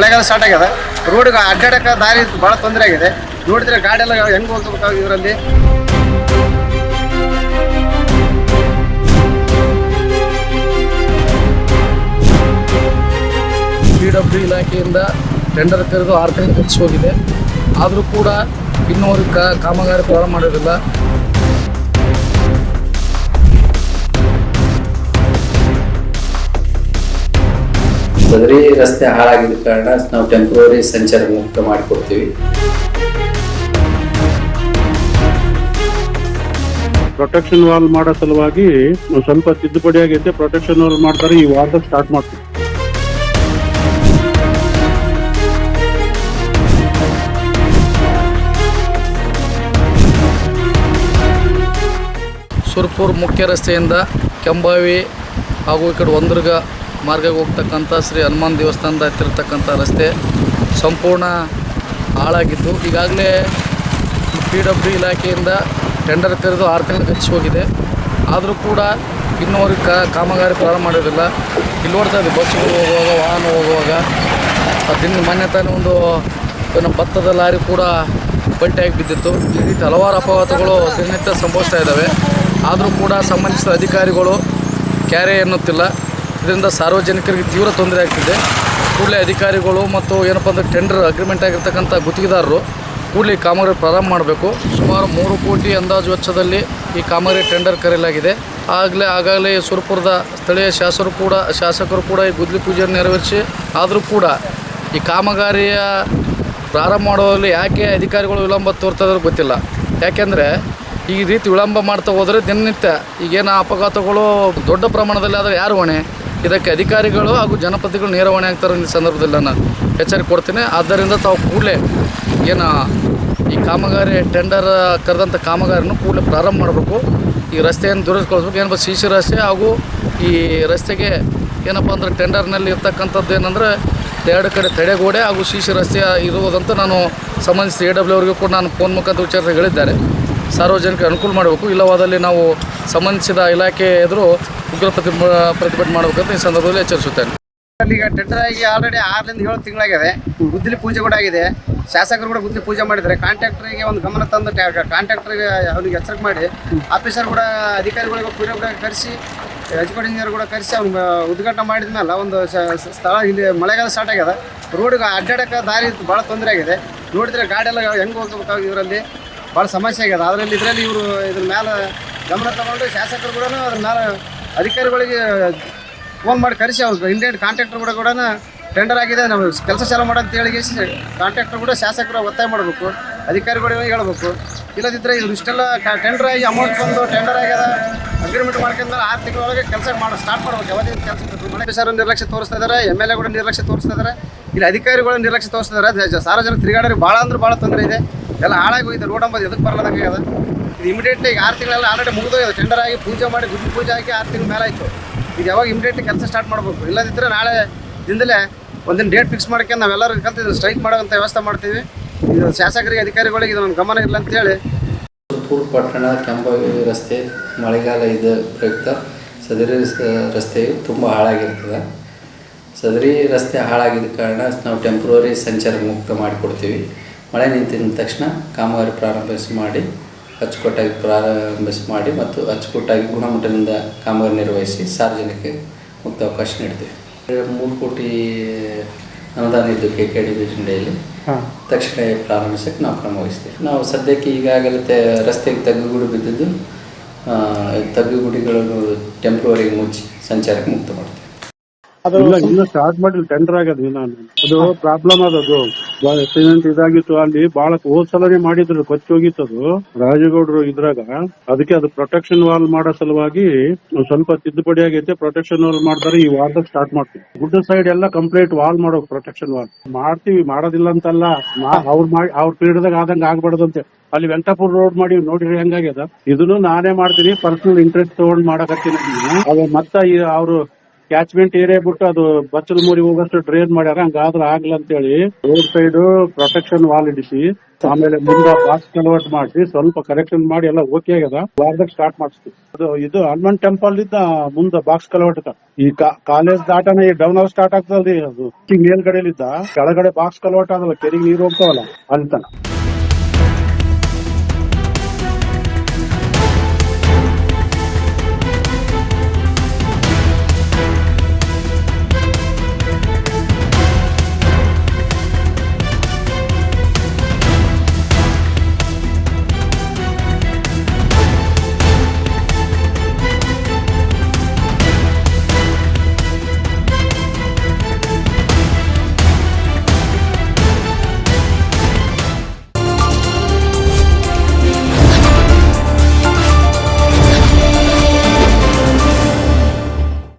ಮಳೆಗಾಲ ಸ್ಟಾರ್ಟ್ ಆಗ್ಯದ ರೋಡ್ಗೆ ಅಡ್ಡಾಡಕ್ಕೆ ದಾರಿ ಭಾಳ ತೊಂದರೆ ಆಗಿದೆ. ನೋಡಿದ್ರೆ ಗಾಡಿ ಎಲ್ಲ ಹೆಂಗ್ ಹೋಗ್ಬೇಕು ಇದರಲ್ಲಿ. ಪಿ ಡಬ್ಲ್ಯೂ ಇಲಾಖೆಯಿಂದ ಟೆಂಡರ್ ಕರೆದು ಆರ್ಥಿಕ ಹೋಗಿದೆ ಆದರೂ ಕೂಡ ಇನ್ನೂ ಕಾಮಗಾರಿ ಪ್ರಾರಂಭ ಮಾಡೋದಿಲ್ಲ. ಬದರಿ ರಸ್ತೆ ಹಾಳಾಗಿದ್ದ ಕಾರಣ ನಾವು ಟೆಂಪ್ರವರಿ ಸಂಚಾರ ಮುಕ್ತ ಮಾಡಿಕೊಡ್ತೀವಿ. ಪ್ರೊಟೆಕ್ಷನ್ ವಾಲ್ ಮಾಡೋ ಸಲುವಾಗಿ ಒಂದ್ ಸ್ವಲ್ಪ ತಿದ್ದುಪಡಿ ಆಗೈತೆ ಪ್ರೊಟೆಕ್ಷನ್ ವಾಲ್ ಮಾಡ್ತಾರೆ ಈ ವಾರದಲ್ಲಿ ಸ್ಟಾರ್ಟ್ ಮಾಡ್ತೀವಿ. ಸುರ್ಪುರ್ ಮುಖ್ಯ ರಸ್ತೆಯಿಂದ ಕೆಂಬಾವಿ ಹಾಗೂ ಈ ಕಡೆ ಒಂದ್ರಗ ಮಾರ್ಗಕ್ಕೆ ಹೋಗ್ತಕ್ಕಂಥ ಶ್ರೀ ಹನುಮಾನ್ ದೇವಸ್ಥಾನದ ಹತ್ತಿರತಕ್ಕಂಥ ರಸ್ತೆ ಸಂಪೂರ್ಣ ಹಾಳಾಗಿದ್ದು ಈಗಾಗಲೇ ಪಿ ಡಬ್ಲ್ಯೂ ಇಲಾಖೆಯಿಂದ ಟೆಂಡರ್ ಕರೆದು ಆರು ತಿಂಗಳು ಖರ್ಚು ಹೋಗಿದೆ. ಆದರೂ ಕೂಡ ಇನ್ನೂವರೆಗೆ ಕಾಮಗಾರಿ ಪ್ರಾರಂಭ ಮಾಡಿರಲಿಲ್ಲ. ಇಲ್ಲಿ ನೋಡ್ತಾ ಇದ್ದೀವಿ ಬಸ್ಸುಗಳು ಹೋಗುವಾಗ, ವಾಹನ ಹೋಗುವಾಗ ಅದನ್ನು ಮೊನ್ನೆ ತಾನೇ ಒಂದು ಏನು ಭತ್ತದ ಲಾರಿ ಕೂಡ ಪಲ್ಟಿಯಾಗಿ ಬಿದ್ದಿತ್ತು. ಈ ರೀತಿ ಹಲವಾರು ಅಪಘಾತಗಳು ದಿನನಿತ್ಯ ಸಂಭವಿಸ್ತಾ ಇದ್ದಾವೆ. ಆದರೂ ಕೂಡ ಸಂಬಂಧಿಸಿದ ಅಧಿಕಾರಿಗಳು ಕ್ಯಾರೆ ಎನ್ನುತ್ತಿಲ್ಲ. ಇದರಿಂದ ಸಾರ್ವಜನಿಕರಿಗೆ ತೀವ್ರ ತೊಂದರೆ ಆಗ್ತಿದೆ. ಕೂಡಲೇ ಅಧಿಕಾರಿಗಳು ಮತ್ತು ಏನಪ್ಪ ಅಂದರೆ ಟೆಂಡರ್ ಅಗ್ರಿಮೆಂಟ್ ಆಗಿರ್ತಕ್ಕಂಥ ಗುತ್ತಿಗೆದಾರರು ಕೂಡಲೇ ಈ ಕಾಮಗಾರಿ ಪ್ರಾರಂಭ ಮಾಡಬೇಕು. ಸುಮಾರು ಮೂರು ಕೋಟಿ ಅಂದಾಜು ವೆಚ್ಚದಲ್ಲಿ ಈ ಕಾಮಗಾರಿ ಟೆಂಡರ್ ಕರೆಯಲಾಗಿದೆ. ಆಗಲೇ ಆಗಾಗಲೇ ಸುರಪುರದ ಸ್ಥಳೀಯ ಶಾಸಕರು ಕೂಡ ಶಾಸಕರು ಕೂಡ ಈ ಗುದ್ಲಿ ಪೂಜೆಯನ್ನು ನೆರವೇರಿಸಿ, ಆದರೂ ಕೂಡ ಈ ಕಾಮಗಾರಿಯ ಪ್ರಾರಂಭ ಮಾಡುವಲ್ಲಿ ಯಾಕೆ ಅಧಿಕಾರಿಗಳು ವಿಳಂಬ ತೋರ್ತಾ ಇದಾರೋ ಗೊತ್ತಿಲ್ಲ. ಯಾಕೆಂದರೆ ಈ ರೀತಿ ವಿಳಂಬ ಮಾಡ್ತಾ ಹೋದರೆ ದಿನನಿತ್ಯ ಈಗೇನು ಅಪಘಾತಗಳು ದೊಡ್ಡ ಪ್ರಮಾಣದಲ್ಲಿ ಆದರೆ ಯಾರು ಹೊಣೆ? ಇದಕ್ಕೆ ಅಧಿಕಾರಿಗಳು ಹಾಗೂ ಜನಪ್ರತಿಗಳು ನೇರ ಹೊಣೆ ಆಗ್ತಾರೆ ಈ ಸಂದರ್ಭದಲ್ಲಿ ನಾನು ಎಚ್ಚರಿಕೆ ಕೊಡ್ತೀನಿ. ಆದ್ದರಿಂದ ತಾವು ಕೂಡಲೇ ಏನು ಈ ಕಾಮಗಾರಿ ಟೆಂಡರ್ ಕರೆದಂಥ ಕಾಮಗಾರಿಯನ್ನು ಕೂಡಲೇ ಪ್ರಾರಂಭ ಮಾಡಬೇಕು. ಈ ರಸ್ತೆಯನ್ನು ದುರಸ್ಕೊಳ್ಬೇಕು. ಏನಪ್ಪ ಸಿ ಸಿ ರಸ್ತೆ ಹಾಗೂ ಈ ರಸ್ತೆಗೆ ಏನಪ್ಪ ಅಂದರೆ ಟೆಂಡರ್ನಲ್ಲಿ ಇರ್ತಕ್ಕಂಥದ್ದು ಏನಂದರೆ ಎರಡು ಕಡೆ ತಡೆಗೋಡೆ ಹಾಗೂ ಸಿ ಸಿ ರಸ್ತೆ ಇರುವುದಂತ ನಾನು ಸಂಬಂಧಿಸಿದ ಎ ಡಬ್ಲ್ಯೂ ಅವರಿಗೂ ಕೂಡ ನಾನು ಫೋನ್ ಮುಖಾಂತರ ವಿಚಾರ ಹೇಳಿದ್ದಾರೆ. ಸಾರ್ವಜನಿಕರಿಗೆ ಅನುಕೂಲ ಮಾಡಬೇಕು. ಇಲ್ಲವಾದಲ್ಲಿ ನಾವು ಸಂಬಂಧಿಸಿದ ಇಲಾಖೆ ಎದುರು ಉಗ್ರ ಪ್ರತಿ ಪ್ರತಿಭಟನೆ ಮಾಡಬೇಕಂತ ಈ ಸಂದರ್ಭದಲ್ಲಿ ಎಚ್ಚರಿಸುತ್ತೇನೆ. ಈಗ ಟೆಂಡರ್ ಆಗಿ ಆಲ್ರೆಡಿ ಆರರಿಂದ ಏಳು ತಿಂಗಳಾಗಿದೆ. ಗುದ್ದಲಿ ಪೂಜೆ ಕೂಡ ಆಗಿದೆ. ಶಾಸಕರು ಕೂಡ ಗುದ್ದಲಿ ಪೂಜೆ ಮಾಡಿದ್ದಾರೆ. ಕಾಂಟ್ರಾಕ್ಟರ್ಗೆ ಒಂದು ಗಮನ ತಂದು ಕಾಂಟ್ರಾಕ್ಟರ್ಗೆ ಅವನಿಗೆ ಎಚ್ಚರಿಕೆ ಮಾಡಿ, ಆಫೀಸರ್ ಕೂಡ ಅಧಿಕಾರಿಗಳಿಗೆ ಕೂಡ ಕೂಡ ಕರೆಸಿ ಎಜುಕೇಟ್ ಇಂಜಿನಿಯರ್ ಕೂಡ ಕರೆಸಿ ಅವ್ನು ಉದ್ಘಾಟನೆ ಮಾಡಿದ ಮೇಲೆ ಒಂದು ಸ್ಥಳ ಇಲ್ಲಿ ಮಳೆಗಾಲ ಸ್ಟಾರ್ಟ್ ಆಗ್ಯದ ರೋಡ್ಗೆ ಅಡ್ಡಾಡಕ್ಕೆ ದಾರಿ ಭಾಳ ತೊಂದರೆ ಆಗಿದೆ. ನೋಡಿದ್ರೆ ಗಾಡಿ ಎಲ್ಲ ಹೆಂಗೆ ಹೋಗಬೇಕಾಗಿ ಇವರಲ್ಲಿ ಭಾಳ ಸಮಸ್ಯೆ ಆಗ್ಯದ ಅದರಲ್ಲಿ ಇದರಲ್ಲಿ ಇವರು ಇದ್ರ ಮೇಲೆ ಗಮನ ತಗೊಂಡು ಶಾಸಕರು ಕೂಡ ಅದ್ರ ಮೇಲೆ ಅಧಿಕಾರಿಗಳಿಗೆ ಫೋನ್ ಮಾಡಿ ಕರೆಸಿ ಅವ್ರು ಇಂಡಿಯನ್ ಕಾಂಟ್ರಾಕ್ಟರ್ ಕೂಡ ಕೂಡ ಟೆಂಡರ್ ಆಗಿದೆ, ನಾವು ಕೆಲಸ ಚಾಲು ಮಾಡಂತ ಹೇಳಿ ಕಾಂಟ್ರಾಕ್ಟರ್ ಕೂಡ ಶಾಸಕರ ಒತ್ತಾಯ ಮಾಡಬೇಕು ಅಧಿಕಾರಿಗಳಿಗೆ ಹೇಳ್ಬೇಕು. ಇಲ್ಲದಿದ್ದರೆ ಇವ್ರು ಇಷ್ಟೆಲ್ಲ ಟೆಂಡರ್ ಆಗಿ ಅಮೌಂಟ್ ಬಂದು ಟೆಂಡರ್ ಆಗ್ಯದ ಅಗ್ರಿಮೆಂಟ್ ಮಾಡ್ಕೊಂಡ್ಮೇಲೆ ಆರು ತಿಂಗಳೊಳಗೆ ಕೆಲಸ ಮಾಡಿ ಸ್ಟಾರ್ಟ್ ಮಾಡ್ಬೇಕು. ಯಾವುದೇ ಕೆಲಸ ಮನೆ ಸರ್ ನಿರ್ಲಕ್ಷ್ಯ ತೋರಿಸ್ತಾ ಇದ್ದಾರೆ ಎಂ ಎಲ್ ಎ ಕೂಡ ನಿರ್ಲಕ್ಷ್ಯ ತೋರಿಸ್ತಾ ಇದ್ದಾರೆ ಇಲ್ಲಿ ಅಧಿಕಾರಿಗಳು ನಿರ್ಲಕ್ಷ್ಯ ತೋರಿಸ್ತಾ ಇದ್ದಾರೆ ಸಾರ್ವಜನಿಕ ತಿರುಗಾಡೋರಿಗೆ ಭಾಳ ಅಂದ್ರೆ ಭಾಳ ತೊಂದರೆ ಇದೆ. ಎಲ್ಲ ಹಾಳಾಗಿ ಹೋಗಿದೆ, ರೋಡ್ ಅಂಬದು ಎದಕ್ಕೆ ಬರಲಾದಂಗೆ ಅದು? ಇದು ಇಮಿಡಿಯೇಟ್ಲಿ ಈಗ ಆರು ತಿಂಗಳೆಲ್ಲ ಆಲ್ರೆಡಿ ಮುಗಿದೋಗಿದೆ ಟೆಂಡರ್ ಆಗಿ ಪೂಜೆ ಮಾಡಿ, ಗುಡ್ಡು ಪೂಜೆ ಹಾಕಿ ಆರು ತಿಂಗಳ ಮೇಲೆ ಆಯಿತು ಇದು ಯಾವಾಗ ಇಮಿಡಿಯೇಟ್ಲಿ ಕೆಲಸ ಸ್ಟಾರ್ಟ್ ಮಾಡಬೇಕು? ಇಲ್ಲದಿದ್ದರೆ ನಾಳೆ ದಿನದಲ್ಲೇ ಒಂದಿನ ಡೇಟ್ ಫಿಕ್ಸ್ ಮಾಡ್ಕೊಂಡು ನಾವೆಲ್ಲರೂ ಕಲ್ತಿದ್ದು ಸ್ಟ್ರೈಕ್ ಮಾಡೋಂಥ ವ್ಯವಸ್ಥೆ ಮಾಡ್ತೀವಿ. ಇದು ಶಾಸಕರಿಗೆ, ಅಧಿಕಾರಿಗಳಿಗೆ ಇದು ನನ್ನ ಗಮನ ಇಲ್ಲ ಅಂತೇಳಿ ಪೂರ್ ಪಟ್ಟಣ, ಕೆಂಬಾವಿ ರಸ್ತೆ, ಮಳೆಗಾಲ ಇದು ಪ್ರಯುಕ್ತ ಸದರಿ ರಸ್ತೆಯು ತುಂಬ ಹಾಳಾಗಿರ್ತದೆ. ಸದರಿ ರಸ್ತೆ ಹಾಳಾಗಿದ್ದ ಕಾರಣ ನಾವು ಟೆಂಪ್ರವರಿ ಸಂಚಾರ ಮುಕ್ತ ಮಾಡಿಕೊಡ್ತೀವಿ. ಮಳೆ ನಿಂತಿದ ತಕ್ಷಣ ಕಾಮಗಾರಿ ಪ್ರಾರಂಭಿಸಿ ಮಾಡಿ ಅಚ್ಚುಕಟ್ಟಾಗಿ ಪ್ರಾರಂಭಿಸಿ ಮಾಡಿ ಮತ್ತು ಅಚ್ಚುಕಟ್ಟಾಗಿ ಗುಣಮಟ್ಟದಿಂದ ಕಾಮಗಾರಿ ನಿರ್ವಹಿಸಿ ಸಾರ್ವಜನಿಕ ಮುಕ್ತ ಅವಕಾಶ ನೀಡ್ತೀವಿ. ಮೂರು ಕೋಟಿ ಅನುದಾನ ಇದ್ದು ಕೆ ಕೆ ಡಿ ಜಿಲ್ಲೆಯಲ್ಲಿ ತಕ್ಷಣ ಪ್ರಾರಂಭಿಸಕ್ಕೆ ನಾವು ಕ್ರಮ ವಹಿಸ್ತೀವಿ. ನಾವು ಸದ್ಯಕ್ಕೆ ಈಗಾಗಲೇ ರಸ್ತೆಗೆ ತಗ್ಗುಗುಡಿ ಬಿದ್ದಿದ್ದು ತಗ್ಗುಗುಡಿಗಳನ್ನು ಟೆಂಪ್ರವರಿಗೆ ಮುಚ್ಚಿ ಸಂಚಾರಕ್ಕೆ ಮುಕ್ತ ಮಾಡ್ತೀವಿ. ಇಲ್ಲ ಇನ್ನು ಸ್ಟಾರ್ಟ್ ಮಾಡಿಲ್ಲ ಟೆಂಡರ್ ಆಗದು ನಾನು. ಅದು ಪ್ರಾಬ್ಲಮ್ ಅದದು ಸಿಮೆಂಟ್ ಇದಾಗಿತ್ತು ಅಲ್ಲಿ ಬಹಳ ಹೋದ್ ಸಲನೆ ಮಾಡಿದ್ರು ಕೊಚ್ಚಿ ಹೋಗಿತ್ತು ಅದು. ರಾಜಗೌಡರು ಇದ್ರಾಗ ಅದಕ್ಕೆ ಅದು ಪ್ರೊಟೆಕ್ಷನ್ ವಾಲ್ ಮಾಡೋ ಸಲುವಾಗಿ ಸ್ವಲ್ಪ ತಿದ್ದುಪಡಿ ಆಗೈತೆ ಪ್ರೊಟೆಕ್ಷನ್ ವಾಲ್ ಮಾಡ್ತಾರೆ ಈ ವಾರದಾಗ ಸ್ಟಾರ್ಟ್ ಮಾಡ್ತೀವಿ. ಗುಡ್ ಸೈಡ್ ಎಲ್ಲ ಕಂಪ್ಲೀಟ್ ವಾಲ್ ಮಾಡೋ ಪ್ರೊಟೆಕ್ಷನ್ ವಾಲ್ ಮಾಡ್ತೀವಿ ಮಾಡೋದಿಲ್ಲ ಅಂತಲ್ಲ ಅವ್ರ ಮಾಡಿ ಅವ್ರ ಪೀರಿಯಡ್ದಾಗ ಆದಂಗ ಆಗ್ಬಾರ್ದಂತೆ. ಅಲ್ಲಿ ವೆಂಕಟಾಪುರ ರೋಡ್ ಮಾಡಿ ನೋಡಿರಿ ಹೆಂಗಾಗ್ಯದ? ಇದನ್ನು ನಾನೇ ಮಾಡ್ತೀನಿ ಪರ್ಸನಲ್ ಇಂಟ್ರೆಸ್ಟ್ ತಗೊಂಡ್ ಮಾಡಕತ್ತೀನಿ ಅದು ಮತ್ತ ಅವರು ಕ್ಯಾಚ್ಮೆಂಟ್ ಏರಿಯಾ ಬಿಟ್ಟು ಅದು ಬಚ್ಚಲು ಮೂರಿ ಹೋಗಷ್ಟು ಡ್ರೈನ್ ಮಾಡ್ಯಾರ ಹಂಗಾದ್ರ ಆಗ್ಲ ಅಂತೇಳಿ ರೋಡ್ ಸೈಡ್ ಪ್ರೊಟೆಕ್ಷನ್ ವಾಲ್ ಇಡಿಸಿ, ಆಮೇಲೆ ಮುಂದ ಬಾಕ್ಸ್ ಕನ್ವರ್ಟ್ ಮಾಡಿ ಸ್ವಲ್ಪ ಕರೆಕ್ಷನ್ ಮಾಡಿ ಎಲ್ಲ ಓಕೆ ಆಗ್ಯದ. ವಾರದಾಗ ಸ್ಟಾರ್ಟ್ ಮಾಡಿಸ್ತೀವಿ. ಅದು, ಇದು ಹನುಮನ್ ಟೆಂಪಲ್ ಇದ್ದ ಮುಂದೆ ಬಾಕ್ಸ್ ಕನ್ವರ್ಟ್ ಈ ಕಾಲೇಜ್ ದಾಟನ ಈ ಡೌನ್ ಹೌಸ್ ಸ್ಟಾರ್ಟ್ ಆಗ್ತದಲ್ರಿ ಅದು. ಮೇಲ್ಗಡೆಲಿದ್ದ, ಕೆಳಗಡೆ ಬಾಕ್ಸ್ ಕನ್ವರ್ಟ್ ಆದಲ್ಲ, ಕೆರಿಗೆ ನೀರು ಹೋಗ್ತಾವಲ್ಲ ಅಂತ